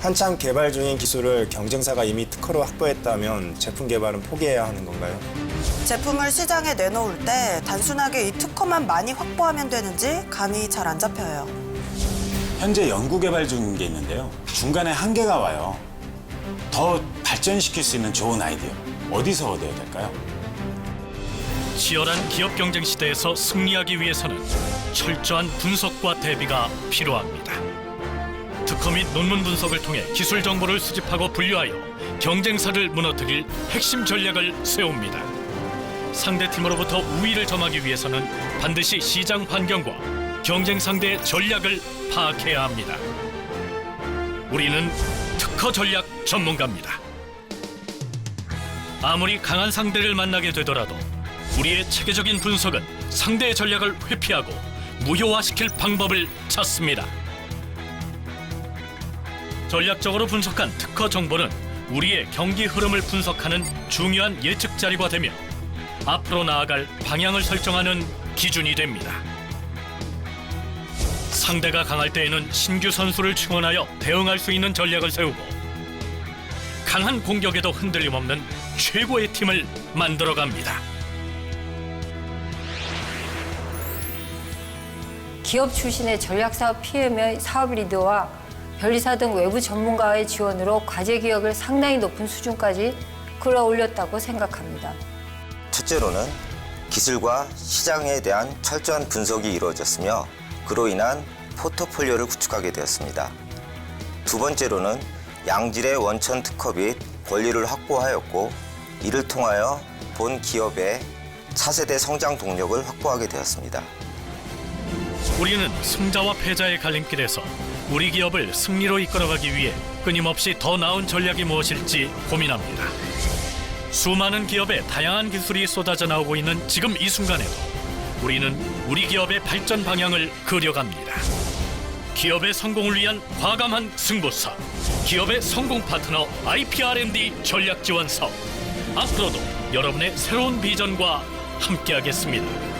한참 개발 중인 기술을 경쟁사가 이미 특허로 확보했다면 제품 개발은 포기해야 하는 건가요? 제품을 시장에 내놓을 때 단순하게 이 특허만 많이 확보하면 되는지 감이 잘 안 잡혀요. 현재 연구 개발 중인 게 있는데요. 중간에 한계가 와요. 더 발전시킬 수 있는 좋은 아이디어 어디서 얻어야 될까요? 치열한 기업 경쟁 시대에서 승리하기 위해서는 철저한 분석과 대비가 필요합니다. 특허 및 논문 분석을 통해 기술 정보를 수집하고 분류하여 경쟁사를 무너뜨릴 핵심 전략을 세웁니다. 상대 팀으로부터 우위를 점하기 위해서는 반드시 시장 환경과 경쟁 상대의 전략을 파악해야 합니다. 우리는 특허 전략 전문가입니다. 아무리 강한 상대를 만나게 되더라도 우리의 체계적인 분석은 상대의 전략을 회피하고 무효화시킬 방법을 찾습니다. 전략적으로 분석한 특허 정보는 우리의 경기 흐름을 분석하는 중요한 예측 자료가 되며 앞으로 나아갈 방향을 설정하는 기준이 됩니다. 상대가 강할 때에는 신규 선수를 충원하여 대응할 수 있는 전략을 세우고 강한 공격에도 흔들림 없는 최고의 팀을 만들어 갑니다. 기업 출신의 전략사업 PM의 사업 리더와 변리사 등 외부 전문가의 지원으로 과제 기업을 상당히 높은 수준까지 끌어올렸다고 생각합니다. 첫째로는 기술과 시장에 대한 철저한 분석이 이루어졌으며 그로 인한 포트폴리오를 구축하게 되었습니다. 두 번째로는 양질의 원천 특허 및 권리를 확보하였고 이를 통하여 본 기업의 차세대 성장 동력을 확보하게 되었습니다. 우리는 승자와 패자의 갈림길에서 우리 기업을 승리로 이끌어가기 위해 끊임없이 더 나은 전략이 무엇일지 고민합니다. 수많은 기업의 다양한 기술이 쏟아져 나오고 있는 지금 이 순간에도 우리는 우리 기업의 발전 방향을 그려갑니다. 기업의 성공을 위한 과감한 승부사, 기업의 성공 파트너 IPR&D 전략 지원 사업. 앞으로도 여러분의 새로운 비전과 함께하겠습니다.